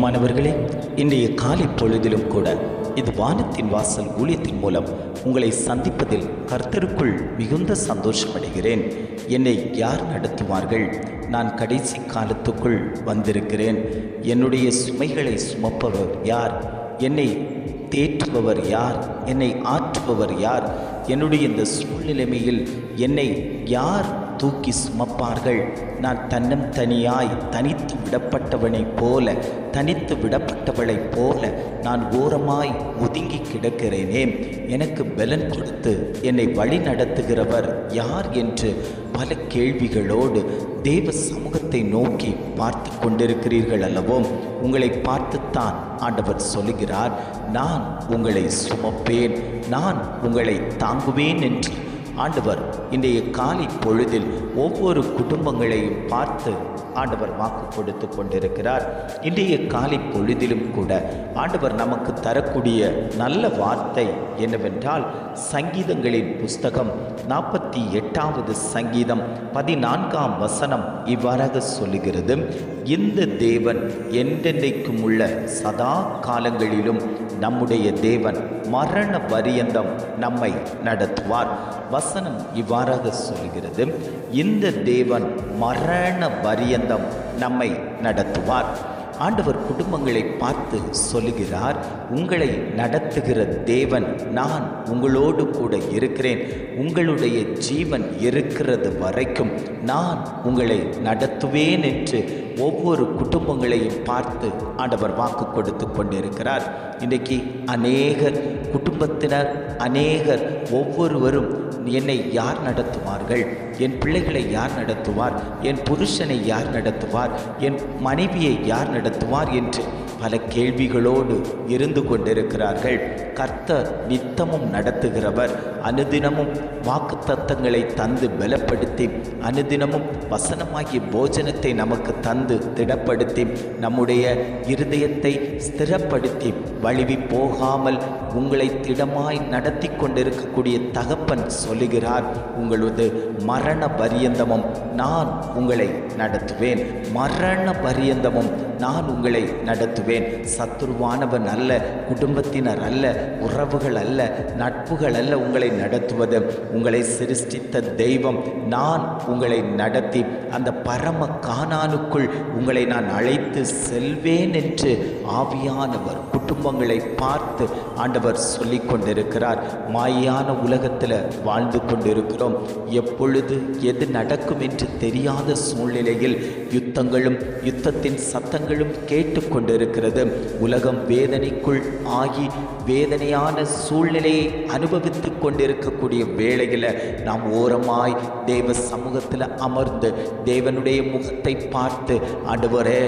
பிரியமானவர்களே இன்றைய காலை பொழுதிலும் கூட இது வானத்தின் வாசல் ஊழியத்தின் மூலம் உங்களை சந்திப்பதில் கர்த்தருக்குள் மிகுந்த சந்தோஷமடைகிறேன். என்னை யார் நடத்துவார்கள்? நான் கடைசி காலத்துக்குள் வந்திருக்கிறேன். என்னுடைய சுமைகளை சுமப்பவர் யார்? என்னை தேற்றுபவர் யார்? என்னை ஆற்றுபவர் யார்? என்னுடைய இந்த சூழ்நிலைமையில் என்னை யார் தூக்கி சுமப்பார்கள். நான் தன்னம் தனியாய் தனித்து விடப்பட்டவனைப் போல தனித்து விடப்பட்டவளைப் போல நான் ஓரமாய் ஒதுங்கி கிடக்கிறேனே. எனக்கு பலன் கொடுத்து என்னை வழி நடத்துகிறவர் யார் என்று பல கேள்விகளோடு தேவ சமூகத்தை நோக்கி பார்த்து கொண்டிருக்கிறீர்கள் அல்லவோ? உங்களை பார்த்துத்தான் ஆண்டவர் சொல்லுகிறார் நான் உங்களை சுமப்பேன் நான் உங்களை தாங்குவேன் என்று ஆண்டவர் இன்றைய காலை பொழுதில் ஒவ்வொரு குடும்பங்களையும் பார்த்து ஆண்டவர் வாக்கு கொடுத்து கொண்டிருக்கிறார். இன்றைய காலை பொழுதிலும் கூட ஆண்டவர் நமக்கு தரக்கூடிய நல்ல வார்த்தை என்னவென்றால் சங்கீதங்களின் புஸ்தகம் நாற்பத்தி எட்டாவது சங்கீதம் பதினான்காம் வசனம் இவ்வாறாக சொல்லுகிறது. இந்த தேவன் என்றென்றைக்கும் உள்ள சதா காலங்களிலும் நம்முடைய தேவன் மரண பரியந்தம் நம்மை நடத்துவார். வசனம் இவ்வாறாக சொல்கிறது இந்த தேவன் மரண பரியந்தம் நம்மை நடத்துவார். ஆண்டவர் குடும்பங்களை பார்த்து சொல்லுகிறார் உங்களை நடத்துகிற தேவன் நான் உங்களோடு கூட இருக்கிறேன். உங்களுடைய ஜீவன் இருக்கிறது வரைக்கும் நான் உங்களை நடத்துவேன் என்று ஒவ்வொரு குடும்பங்களையும் பார்த்து ஆண்டவர் வாக்கு கொடுத்து கொண்டிருக்கிறார். இன்றைக்கு அநேகர் குடும்பத்தினர் அநேகர் ஒவ்வொருவரும் என்னை யார் நடத்துவார்கள்? என் பிள்ளைகளை யார் நடத்துவார்? என் புருஷனை யார் நடத்துவார்? என் மனைவியை யார் நடத்துவார்? என்று பல கேள்விகளோடு இருந்து கொண்டிருக்கிறார்கள். கர்த்தர் நித்தமும் நடத்துகிறவர். அனுதினமும் வாக்கு தத்தங்களை தந்து பலப்படுத்தி அனுதினமும் வசனமாகிய போஜனத்தை நமக்கு தந்து திடப்படுத்தி நம்முடைய இருதயத்தை ஸ்திரப்படுத்தி வழுவி போகாமல் உங்களை திடமாய் நடத்தி கொண்டிருக்கக்கூடிய தகப்பன் சொல்லுகிறார் உங்களது மரண பரியந்தமும் நான் உங்களை நடத்துவேன். மரண பரியந்தமும் நான் உங்களை நடத்துவேன். சத்துருவானவன் அல்ல குடும்பத்தினர் அல்ல உறவுகள் அல்ல நட்புகள் அல்ல உங்களை நடத்துவது. உங்களை சிருஷ்டித்த தெய்வம் நான் உங்களை நடத்தி அந்த பரம காணானுக்குள் உங்களை நான் அழைத்து செல்வேன் என்று ஆவியானவர் குடும்பங்களை பார்த்து ஆண்டவர் சொல்லிக் கொண்டிருக்கிறார். மாயான உலகத்தில் வாழ்ந்து கொண்டிருக்கிறோம். எப்பொழுது எது நடக்கும் என்று தெரியாத சூழ்நிலையில் யுத்தங்களும் யுத்தத்தின் சத்தங்களும் கேட்டுக்கொண்டிருக்கிறது. உலகம் வேதனைக்குள் ஆகி வேதனையான சூழ்நிலையை அனுபவித்து கொண்டிருக்கக்கூடிய வேளையில் நாம் ஓரமாய் தேவ சமூகத்தில் அமர்ந்து தேவனுடைய முகத்தை பார்த்து ஆண்டவரே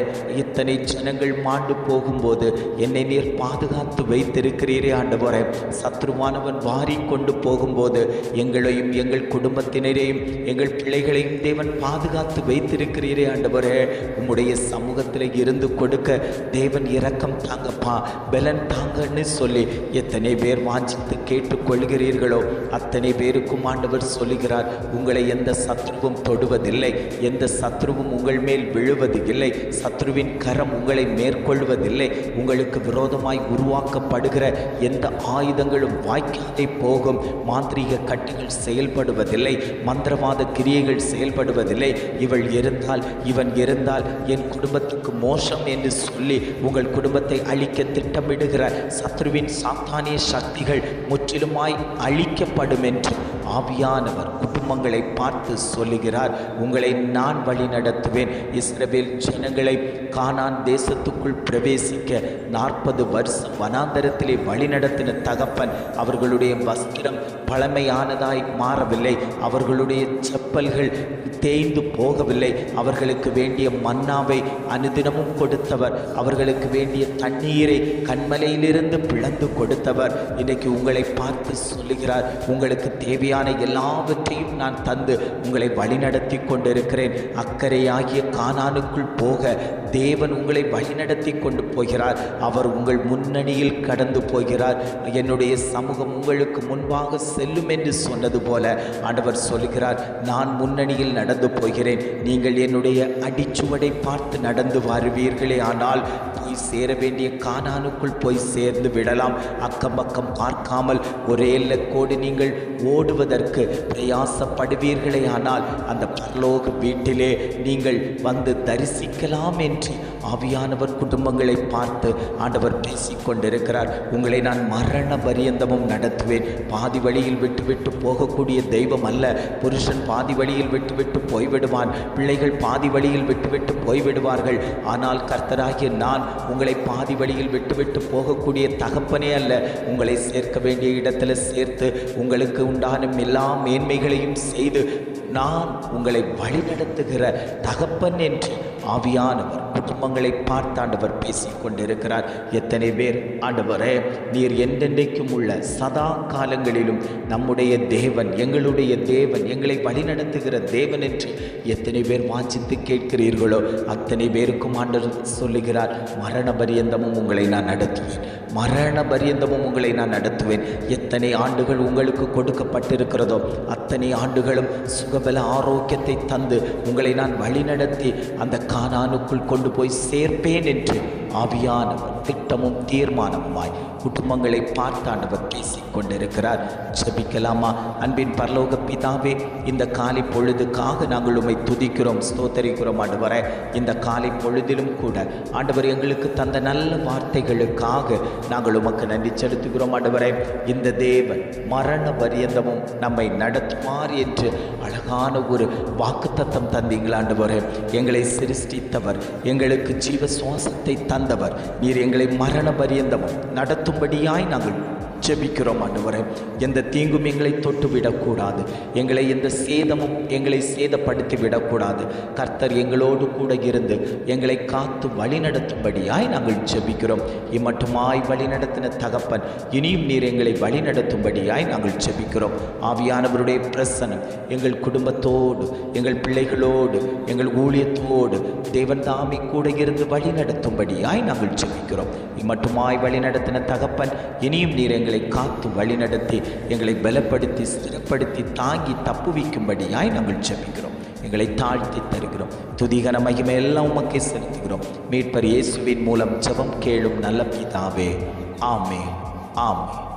இத்தனை ஜனங்கள் மாண்டு போகும்போது என்னை நீர் பாதுகாத்து வைத்திருக்கிறீரே ஆண்டவரே. சத்ருவானவன் வாரி கொண்டு போகும்போது எங்களையும் எங்கள் குடும்பத்தினரையும் எங்கள் பிள்ளைகளையும் தேவன் பாதுகாத்து வைத்திருக்கிறீரே ஆண்டு உம்முடைய சமூகத்தில் இருந்து கொடுக்க தேவன் இரக்கம் தாங்கப்பா பலன் தாங்கன்னு சொல்லி எத்தனை பேர் வாஞ்சித்து கேட்டுக்கொள்கிறீர்களோ அத்தனை பேருக்கும் ஆண்டவர் சொல்லுகிறார் உங்களை எந்த சத்ருவும் தொடுவதில்லை எந்த சத்ருவும் உங்கள் மேல் விழுவது இல்லை சத்ருவின் கரம் உங்களை மேற்கொள்வதில்லை உங்களுக்கு விரோதமாய் உருவாக்கப்படுகிற எந்த ஆயுதங்களும் வாய்க்காதே போகும் மாந்திரீக கட்டுகள் செயல்படுவதில்லை மந்திரவாத கிரியைகள் செயல்படுவதில்லை இவள் இருந்தால் இவன் இருந்தால் என் குடும்பத்துக்கு மோசம் என்று சொல்லி உங்கள் குடும்பத்தை அழிக்க திட்டமிடுகிற சத்ருவின் சாத்தானிய சக்திகள் முற்றிலுமாய் அழிக்கப்படும் என்று ஆவியானவர் குடும்பங்களை பார்த்து சொல்லுகிறார். உங்களை நான் வழி நடத்துவேன் இஸ்ரவேல் ஜனங்களை கானான் தேசத்துக்குள் பிரவேசிக்க நாற்பது வருஷம் வனாந்தரத்திலே வழிநடத்தின தகப்பன் அவர்களுடைய வஸ்திரம் பழமையானதாய் மாறவில்லை. அவர்களுடைய செப்பல்கள் தேய்ந்து போகவில்லை. அவர்களுக்கு வேண்டிய மன்னாவை அனுதினமும் கொடுத்தவர். அவர்களுக்கு வேண்டிய தண்ணீரை கண்மலையிலிருந்து பிளந்து கொடுத்தவர். இன்றைக்கு உங்களை பார்த்து சொல்லுகிறார் உங்களுக்கு தேவையான எல்லாவற்றையும் நான் தந்து உங்களை வழிநடத்தி கொண்டிருக்கிறேன். அக்கறையாகிய கானானுக்குள் போக தேவன் உங்களை வழிநடத்தி கொண்டு போகிறார். அவர் உங்கள் முன்னணியில் கடந்து போகிறார். என்னுடைய சமூகம் உங்களுக்கு முன்பாக செல்லும் என்று சொன்னது போல ஆண்டவர் சொல்கிறார் நான் முன்னணியில் நடந்து போகிறேன். நீங்கள் என்னுடைய அடிச்சுவடை பார்த்து நடந்து வருவீர்களே. ஆனால் போய் சேர வேண்டிய கானானுக்குள் போய் சேர்ந்து விடலாம். அக்கம் பக்கம் பார்க்காமல் ஒரே எல்லக்கோடு நீங்கள் ஓடுவதற்கு பிரயாசப்படுவீர்களே. ஆனால் அந்த பரலோக வீட்டிலே நீங்கள் வந்து தரிசிக்கலாம் என்று ஆவியானவர் குடும்பங்களை பார்த்து ஆண்டவர் பேசிக்கொண்டிருக்கிறார் உங்களை நான் மரண பரியந்தமும் நடத்துவேன். பாதி வழியில் விட்டுவிட்டு போகக்கூடிய தெய்வம் அல்ல. புருஷன் பாதி வழியில் விட்டுவிட்டு போய்விடுவான். பிள்ளைகள் பாதி வழியில் விட்டுவிட்டு போய்விடுவார்கள். ஆனால் கர்த்தராகிய நான் உங்களை பாதி வழியில் விட்டுவிட்டு போகக்கூடிய தகப்பனே அல்ல. உங்களை சேர்க்க வேண்டிய இடத்துல சேர்த்து உங்களுக்கு உண்டான எல்லா மேன்மைகளையும் செய்து நான் உங்களை வழிநடத்துகிற தகப்பன் என்று ஆவியானவர் குடும்பங்களை பார்த்து ஆண்டவர் பேசிக் கொண்டிருக்கிறார். எத்தனை பேர் ஆண்டவரே நீர் என்றென்றைக்கும் உள்ள சதா காலங்களிலும் நம்முடைய தேவன் எங்களுடைய தேவன் எங்களை வழிநடத்துகிற தேவன் என்று எத்தனை பேர் வாஞ்சித்து கேட்கிறீர்களோ அத்தனை பேருக்கும் ஆண்டவர் சொல்லுகிறார் மரண பரியந்தமும் உங்களை நான் நடத்துவேன். மரண பரியந்தமும் உங்களை நான் நடத்துவேன். எத்தனை ஆண்டுகள் உங்களுக்கு கொடுக்கப்பட்டிருக்கிறதோ அத்தனை ஆண்டுகளும் சுகபல ஆரோக்கியத்தை தந்து உங்களை நான் வழிநடத்தி அந்த காணானுக்குள் கொண்டு போய் சேர்ப்பேன் என்று ஆவியானவர் திட்டமும் தீர்மானமுமாய் குடும்பங்களை பார்த்தாண்டவர் பேசிக் கொண்டிருக்கிறார் ஜெபிக்கலாமா? அன்பின் பரலோக பிதாவே இந்த காலை பொழுதுக்காக நாங்கள் உம்மை துதிக்கிறோம் ஸ்தோத்தரிக்கிறோம் ஆண்டவரே. இந்த காலை பொழுதிலும் கூட ஆண்டவர் எங்களுக்கு தந்த நல்ல வார்த்தைகளுக்காக நாங்கள் உமக்கு நன்றி செலுத்துகிறோம் ஆண்டவரே. இந்த தேவன் மரண பரியந்தமும் நம்மை நடத்துவார் என்று அழகான ஒரு வாக்குத்தத்தம் தந்தீங்களா ஆண்டவரே. எங்களை சிருஷ்டித்தவர் எங்களுக்கு ஜீவ சுவாசத்தை தந்தவர் நீர் எங்களை மரண பரியந்தமும் நடத்தும்படியாய் நாங்கள் ஜெபிக்கிறோம் ஆண்டவரே. எந்த தீங்கும் எங்களை தொட்டு விடக்கூடாது எங்களை எந்த சேதமும் எங்களை சேதப்படுத்தி விடக்கூடாது கர்த்தர் எங்களோடு கூட இருந்து எங்களை காத்து வழிநடத்தும்படியாய் நாங்கள் ஜெபிக்கிறோம். இம்மட்டுமாய் வழிநடத்தின தகப்பன் இனியும் நீர் எங்களை வழிநடத்தும்படியாய் நாங்கள் ஜெபிக்கிறோம். ஆவியானவருடைய பிரசனம் எங்கள் குடும்பத்தோடு எங்கள் பிள்ளைகளோடு எங்கள் ஊழியத்தோடு தேவன் தாமி கூட இருந்து வழிநடத்தும்படியாய் நாங்கள் ஜெபிக்கிறோம். இம்மட்டுமாய் வழிநடத்தின தகப்பன் இனியும் நீர் எங்களை காத்து வழிநடத்தி எங்களை பலப்படுத்தி ஸ்திரப்படுத்தி தாங்கி தப்புவிக்கும்படியாய் நாங்கள் ஜெபிக்கிறோம். எங்களை தாழ்த்தி தருகிறோம். துதிகன மகிமை எல்லாம் உமக்கே செலுத்துகிறோம். மீட்பர் இயேசுவின் மூலம் ஜெபம் கேளும் நல்ல பிதாவே. ஆமே ஆமே